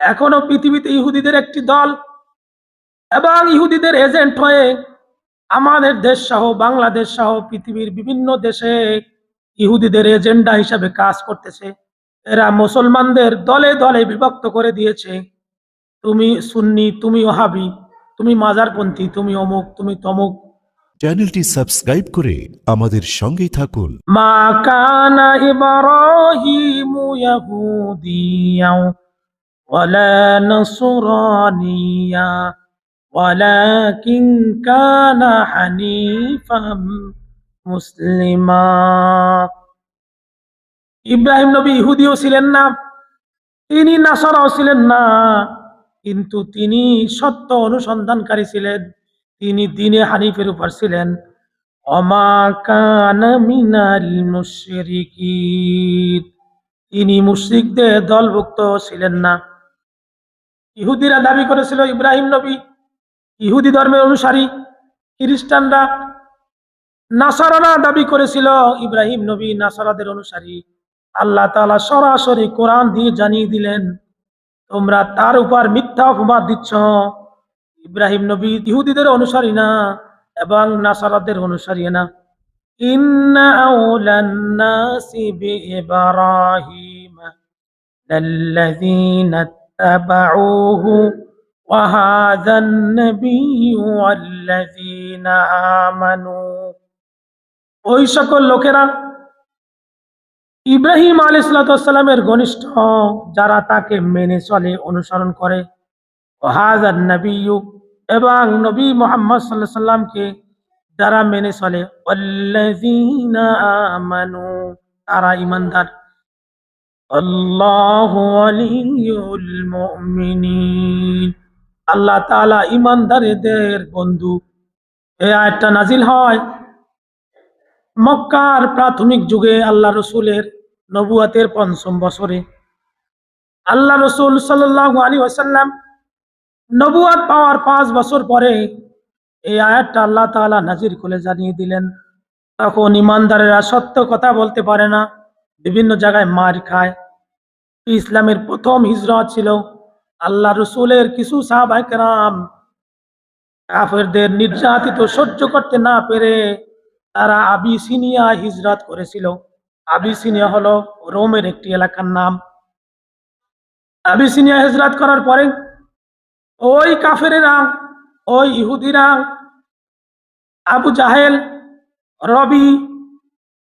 এখনও পৃথিবীতে ইহুদিদের একটি দল এবং ইহুদিদের এজেন্ট হয়ে আমাদের দেশ সহ বাংলাদেশ সহ পৃথিবীর বিভিন্ন দেশে ইহুদিদের এজেন্ডা হিসাবে কাজ করতেছে। এরা মুসলমানদের দলে দলে বিভক্ত করে দিয়েছে। তুমি সুন্নি তুমি ওহাবি তুমি মাজারপন্থী তুমি অমুক তুমি তমুক। চ্যানেলটি সাবস্ক্রাইব করে আমাদের সঙ্গেই থাকুন। মা কানা ইব্রাহিমু ইয়াহুদিয়া ওয়ালা নসরানিয়া ولكن كان حنيفا মুসলিমা ইব্রাহিম নবী ইহুদিও ছিলেন না তিনি নাসারাও ছিলেন না কিন্তু তিনি সত্য অনুসন্ধানকারী ছিলেন তিনি দিনে হানিফের উপর ছিলেন অমা কান মিনাল মুশরিকিন তিনি মুশরিকদের দলভুক্ত ছিলেন না ইহুদিরা দাবি করেছিল ইব্রাহিম নবী ইহুদি ধর্মের অনুসারী, খ্রিস্টানরা নাসারারা দাবি করেছিল ইব্রাহিম নবী নাসারাদের অনুসারী। আল্লাহ তালা সরাসরি কোরআন দিয়ে জানিয়ে দিলেন, তোমরা তার উপর মিথ্যা অপবাদ দিচ্ছ। ইব্রাহিম নবী ইহুদিদের অনুসারী না এবং নাসারাদের অনুসারী না। ইন্না আউলান নাসি বিইব্রাহিম লাল্লাযীনা اتبعوه وهذا النبي والذين آمنوا ওই সকল লোকেরা ইব্রাহিম আলাইসালামের ঘনিষ্ঠ যারা তাকে মেনে চলে অনুসরণ করে ওহাজার নবী এবং নবী মোহাম্মদ সাল্লাহ সাল্লামকে যারা মেনে চলে ওয়াল্লাযীনা আমানু তারা ইমানদার আল্লাহ আল্লাহ তাআলা ইমানদারদের বন্ধু, এই আয়াতটা নাজিল হয় মক্কার প্রাথমিক যুগে আল্লাহ রসুলের নবুয়াতের পঞ্চম বছরে। আল্লাহ রসুল সাল্লাল্লাহু আলী ওয়াসাল্লাম নবুয়াত পাওয়ার পাঁচ বছর পরে এই আয়াতটা আল্লাহ তাআলা নাজির করে জানিয়ে দিলেন। তখন ইমানদারেরা সত্য কথা বলতে পারে না, বিভিন্ন জায়গায় মার খায় ইসলামের প্রথম হিজরত ছিল আল্লাহ রসুলের কিছু সাহাবাহাম নির্যাতিত সহ্য করতে না পেরে তারা আবিসিনিয়া হিজরত করেছিল। আবিসিনিয়া হলো রোমের একটি এলাকার নাম। আবিসিনিয়া হিজরত করার পরে ওই কাফেরেরা, ওই ইহুদিরা, আবু জাহেল, রবি,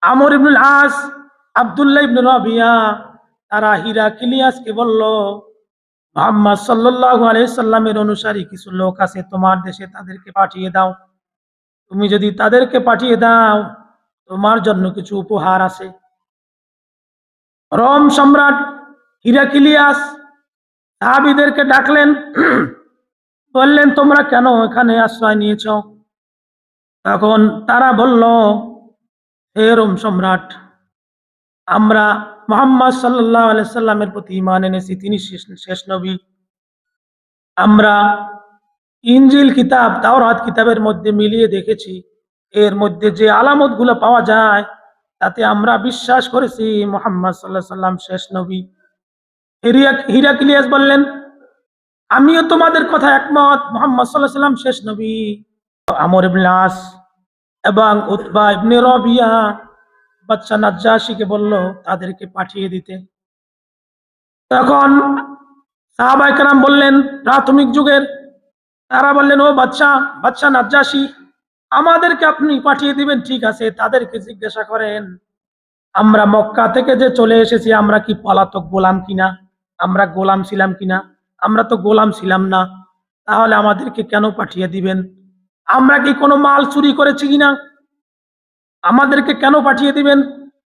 আমর ইবনুল আস, আবদুল্লাহ ইবনে রবিয়া তারা হীরা কিলিয়াসকে বলল, মোহাম্মদ সাল্লাল্লাহু আলাইহি সাল্লামের অনুসারী কিছু লোক আছে তোমার দেশে তাদেরকে পাঠিয়ে দাও। তুমি যদি তাদেরকে পাঠিয়ে দাও, তোমার জন্য কিছু উপহার আছে। রোম সম্রাট হিরাকিলিয়াস সাহাবিদেরকে ডাকলেন, বললেন, তোমরা কেন এখানে আশ্রয় নিয়েছ? তখন তারা বলল, হে রোম সম্রাট, আমরা মোহাম্মদ সাল্লাহ সাল্লামের প্রতি ইমান এনেছি, তিনি শেষ নবী। আমরা ইঞ্জিল কিতাব, তাওরাত কিতাবের মধ্যে মিলিয়ে দেখেছি, এর মধ্যে যে আলামতগুলো পাওয়া যায়, তাতে আমরা বিশ্বাস করেছি মোহাম্মদ সাল্লাহ সাল্লাম শেষ নবী। হিরাক্লিয়াস বললেন, আমিও তোমাদের কথা একমত, মোহাম্মদ সাল্লাহ সাল্লাম শেষ নবী। আমর ইবনে আস এবং উতবা ইবনে রবিয়া বাচ্চা নাজ্জাসীকে বলল, তাদেরকে পাঠিয়ে দিতে। তখন সাহাবাইকারাম বললেন, প্রাথমিক যুগের। তারা বললেন, ও বাচ্চা বাচ্চা নাজ্জাসী আমাদেরকে আপনি পাঠিয়ে দিবেন, ঠিক আছে, তাদেরকে জিজ্ঞাসা করেন, আমরা মক্কা থেকে যে চলে এসেছি, আমরা কি পলাতক গোলাম কিনা? আমরা গোলাম ছিলাম কিনা? আমরা তো গোলাম ছিলাম না, তাহলে আমাদেরকে কেন পাঠিয়ে দিবেন? আমরা কি কোনো মাল চুরি করেছি কিনা? আমাদেরকে কেন পাঠিয়ে দিবেন?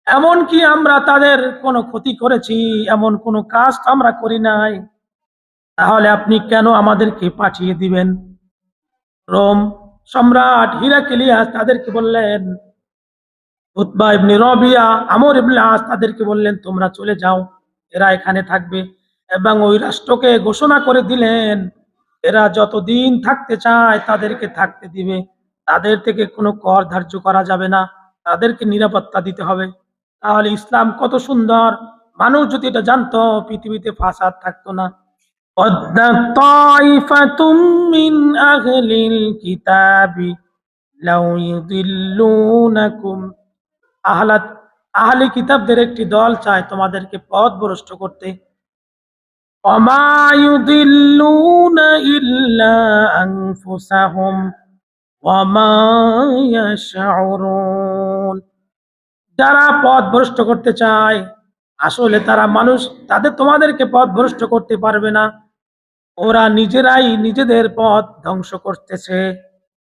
এমন কি আমরা তাদের কোনো ক্ষতি করেছি, এমন কোনো কাজ আমরা করি নাই। তাহলে আপনি কেন আমাদেরকে পাঠিয়ে দিবেন? রোম সম্রাট হিরাকেলিয়াস তাদেরকে বললেন, উতবা ইবনে রবিয়া, আমর ইবনে আস তাদেরকে বললেন, তোমরা চলে যাও, এরা এখানে থাকবে। এবং ওই রাষ্ট্রকে ঘোষণা করে দিলেন, এরা যতদিন থাকতে চায় তাদেরকে থাকতে দিবে। তাদের থেকে কোনো কর ধার্য করা যাবে না। তাদেরকে নিরাপত্তা দিতে হবে। তাহলে ইসলাম কত সুন্দর। মানুষ যদি এটা জানতো, পৃথিবীতে ফাঁসাদ থাকতো না। আহলে কিতাবদের একটি দল চায় তোমাদেরকে পথ ভ্রষ্ট করতে অমায়ুদিল্লুনা ইল্লা যারা পথ ভ্রষ্ট করতে চায়, আসলে তারা মানুষ, তাদের তোমাদেরকে পথ ভ্রষ্ট করতে পারবে না। ওরা নিজেরাই নিজেদের পথ ধ্বংস করতেছে,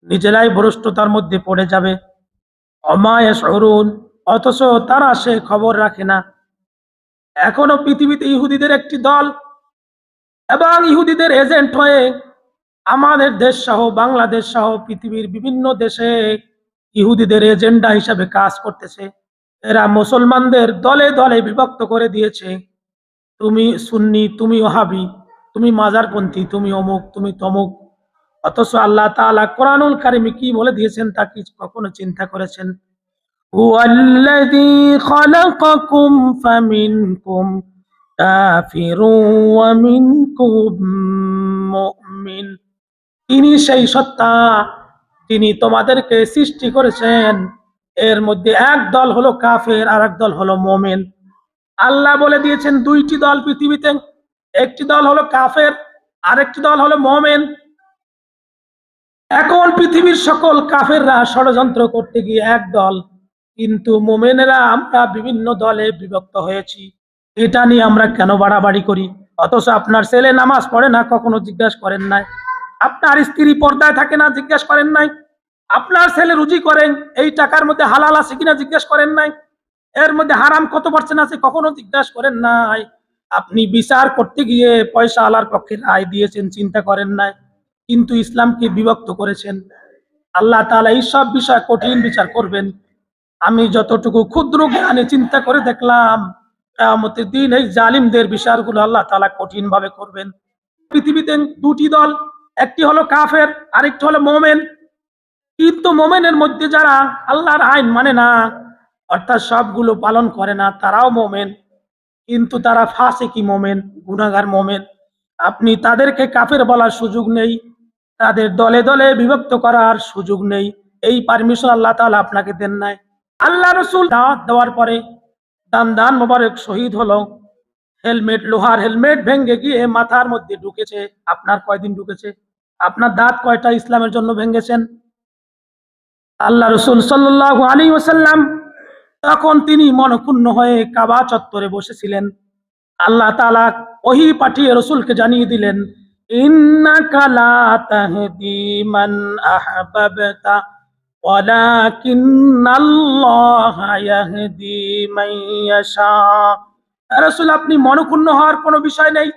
নিজেরাই ভ্রষ্টতার মধ্যে পড়ে যাবে। অমায় সরুন অথচ তারা সে খবর রাখে না। এখনও পৃথিবীতে ইহুদিদের একটি দল এবং ইহুদিদের এজেন্ট হয়ে আমাদের দেশ সহ, বাংলাদেশ সহ, পৃথিবীর বিভিন্ন দেশে ইহুদিদের এজেন্ডা হিসাবে কাজ করতেছে। এরা মুসলমানদের দলে দলে বিভক্ত করে দিয়েছে। তুমি সুন্নি, তুমি ওহাবি, তুমি মাজারপন্থী, তুমি অমুক, তুমি তমুক। অথচ আল্লাহ তালা কোরআনুল কারিমি কি বলে দিয়েছেন তা কি কখনো চিন্তা করেছেন? মিনকুম তিনি সেই সত্তা তিনি তোমাদেরকে সৃষ্টি করেছেন। এর মধ্যে এক দল হলো কাফের আর এক দল হলো মোমেন। আল্লাহ বলে দিয়েছেন দুইটি দল পৃথিবীতে, একটি দল হলো কাফের, আরেকটি দল হলো মোমেন। এখন পৃথিবীর সকল কাফেররা ষড়যন্ত্র করতে গিয়ে এক দল। কিন্তু মোমেনেরা আমরা বিভিন্ন দলে বিভক্ত হয়েছি। এটা নিয়ে আমরা কেন বাড়াবাড়ি করি? অথচ আপনার ছেলে নামাজ পড়ে না, কখনো জিজ্ঞাসা করেন নাই। আপনার স্ত্রী পর্দায় থাকে না, জিজ্ঞেস করেন নাই। আপনার ছেলে রুজি করেন, এই টাকার মধ্যে হালাল আছে কিনা জিজ্ঞেস করেন নাই। এর মধ্যে হারাম কত পার্সেন্ট আছে কখনো জিজ্ঞাসা করেন নাই। আপনি বিচার করতে গিয়ে পয়সা আলার পক্ষে রায় দিয়েছেন, চিন্তা করেন নাই। কিন্তু ইসলামকে বিভক্ত করেছেন। আল্লাহ তালা এই সব বিষয় কঠিন বিচার করবেন। আমি যতটুকু ক্ষুদ্র জ্ঞানে চিন্তা করে দেখলাম দিন এই জালিমদের বিচারগুলো আল্লাহ তালা কঠিন ভাবে করবেন। পৃথিবীতে দুটি দল একটি হলো কাফের, আরেকটি হলো মোমেন। কিন্তু মোমেনের মধ্যে যারা আল্লাহর আইন মানে না, অর্থাৎ সবগুলো পালন করে না, তারাও মোমেন। কিন্তু তারা ফাঁসে কি মোমেন গুনাগার মোমেন। আপনি তাদেরকে কাফের বলার সুযোগ নেই, তাদের দলে দলে বিভক্ত করার সুযোগ নেই। এই পারমিশন আল্লাহ তাআলা আপনাকে দেন নাই। আল্লাহ রসুল দাওয়াত দেওয়ার পরে দান দান মোবারক শহীদ হলো। হেলমেট, লোহার হেলমেট ভেঙে গিয়ে মাথার মধ্যে ঢুকেছে। আপনার কয়দিন ঢুকেছে? আপনার দাঁত কয়টা ইসলামের জন্য ভেঙেছেন? আল্লাহ রসুল সাল্লাহ আলী ওসাল্লাম তখন তিনি মনক্ষুণ্ণ হয়ে কাবা চত্বরে বসেছিলেন। আল্লাহ তাআলা ওহি পাঠিয়ে রসুলকে জানিয়ে দিলেন আপনি মনক্ষুণ্ণ হওয়ার কোনো বিষয় নেই।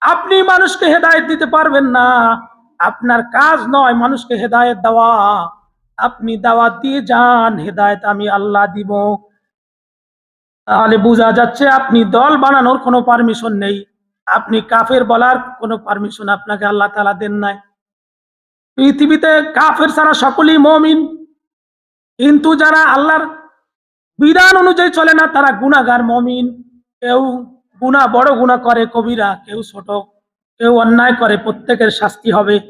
আপনি মানুষকে হেদায়েত দিতে পারবেন না। আপনার কাজ নয় মানুষকে হেদায়েত দেওয়া। আপনি দাওয়াত দিয়ে যান, হেদায়েত আমি আল্লাহ দিব। তাহলে বোঝা যাচ্ছে আপনি দল বানানোর কোনো পারমিশন নেই। আপনি কাফের বলার কোনো পারমিশন আপনাকে আল্লাহ তালা দেন নাই। পৃথিবীতে কাফের ছাড়া সকলেই মমিন। কিন্তু যারা আল্লাহর বিধান অনুযায়ী চলে না, তারা গুনাগার মমিন। কেউ গুনাহ বড় গুনাহ করে কবিরা, কেউ ছোট, কেউ অন্যায় করে, প্রত্যেকের শাস্তি হবে।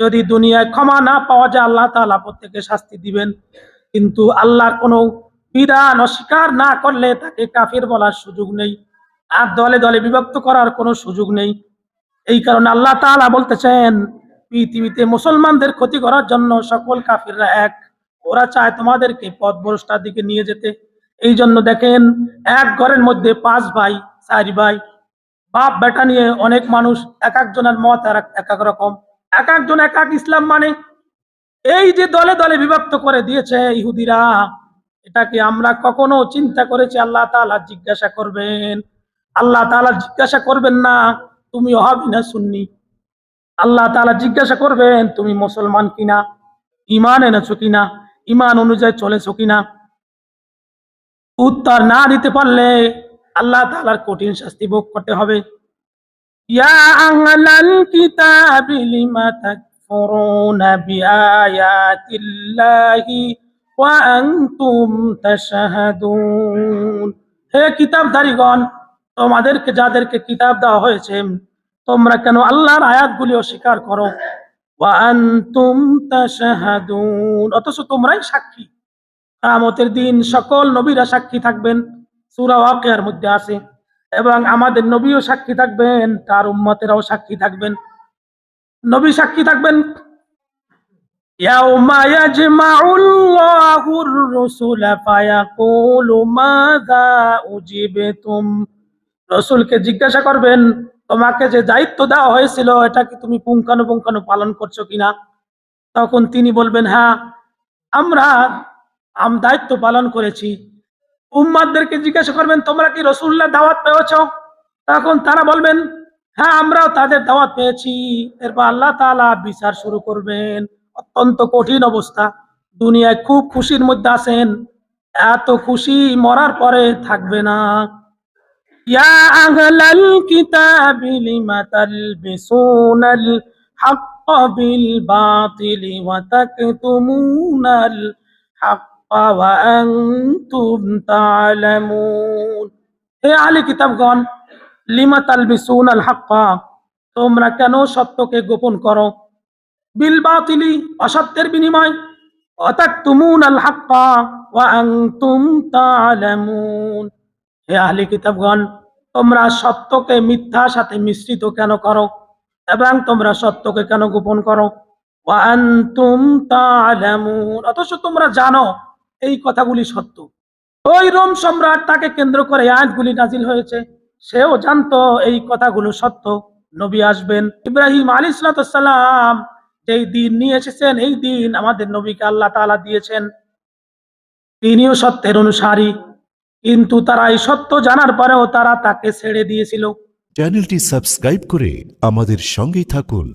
যদি দুনিয়ায় ক্ষমা না পাওয়া যায়, আল্লাহ তাআলা প্রত্যেকের শাস্তি দিবেন। কিন্তু আল্লাহর কোনো বিধান অস্বীকার না করলে তাকে কাফির বলার সুযোগ নেই। আর দলে দলে বিভক্ত করার কোনো সুযোগ নেই। এই কারণে আল্লাহ তাআলা বলতেছেন, পৃথিবীতে মুসলমানদের ক্ষতি করার জন্য সকল কাফিররা এক। ওরা চায় তোমাদেরকে পথ ভ্রষ্টার দিকে নিয়ে যেতে। এই জন্য দেখেন, এক ঘরের মধ্যে পাঁচ ভাই চার ভাই। বাপ, বেটা নিয়ে অনেক মানুষ, এক একজনের মত এক এক রকম। এক একজন এক এক ইসলাম মানে। এই যে দলে দলে বিভক্ত করে দিয়েছে ইহুদিরা এটাকে আমরা কখনো চিন্তা করেছি? আল্লাহ তালা জিজ্ঞাসা করবেন। আল্লাহ তাআলা জিজ্ঞাসা করবেন না, তুমি ওহাবি না সুন্নি? আল্লাহ তাআলা জিজ্ঞাসা করবেন, তুমি মুসলমান কিনা? ইমান এনেছো কিনা? ইমান অনুযায়ী চলেছো কিনা? উত্তর না দিতে পারলে আল্লাহ তালার কঠিন শাস্তি ভোগ করতে হবে। ইয়া কিতাবি লিমা ওয়া আনতুম হে কিতাবধারীগণ, তোমাদেরকে যাদেরকে কিতাব দেওয়া হয়েছে, তোমরা কেন আল্লাহর আয়াতগুলি অস্বীকার করো? ওয়ান্তুম তাশহাদুন, অথচ তোমরাই সাক্ষী। কিয়ামতের দিন সকল নবীরা সাক্ষী থাকবেন। সূরা ওয়াকিয়ার মধ্যে আছে এবং আমাদের নবীও সাক্ষী থাকবেন তার উম্মতেরাও সাক্ষী থাকবেন নবী সাক্ষী থাকবেন يوم يجمع الله الرسل فيقول ماذا أجبتم রসুলকে জিজ্ঞাসা করবেন তোমাকে যে দায়িত্ব দেওয়া হয়েছিল এটা কি তুমি পুঙ্খানুপুঙ্খানু পালন করছো কিনা তখন তিনি বলবেন হ্যাঁ আমরা আম দায়িত্ব পালন করেছি উম্মাদদেরকে জিজ্ঞাসা করবেন তোমরা কি রসুল্লাহ দাওয়াত পেয়েছ তখন তারা বলবেন হ্যাঁ আমরাও তাদের দাওয়াত পেয়েছি এরপর আল্লাহ তাআলা বিচার শুরু করবেন অত্যন্ত কঠিন অবস্থা দুনিয়ায় খুব খুশির মধ্যে আছেন এত খুশি মরার পরে থাকবে না يا أهل الكتاب لم تلبسون الحق بالباطل وتكتمون الحق وأنتم تعلمون হে আলী কিতাবগণ লিমা তালবিসুন আল হাক্কা তোমরা কেন সত্যকে গোপন করো বিল বাতিলি অসত্যের বিনিময় অতাকতুমুন আল হাক্কা ওয়া আনতুম তা'লামুন হে আহলি কিতাবগণ তোমরা সত্যকে মিথ্যার সাথে মিশ্রিত কেন করো এবং তোমরা সত্যকে কেন গোপন করো ওয়া আনতুম তা'লামুন অথচ তোমরা জানো এই কথাগুলি সত্য। ওই রোম সম্রাট তাকে কেন্দ্র করে আয়াতগুলি নাজিল হয়েছে। সেও জানতো এই কথাগুলো সত্য। নবী আসবেন। ইব্রাহিম আলী সালাম যেই দিন নিয়ে এসেছেন, এই দিন আমাদের নবীকে আল্লাহ তালা দিয়েছেন। তিনিও সত্যের অনুসারী। কিন্তু তারা এই সত্য জানার পরেও তারা তাকে ছেড়ে দিয়েছিল। চ্যানেলটি সাবস্ক্রাইব করে আমাদের সঙ্গেই থাকুন।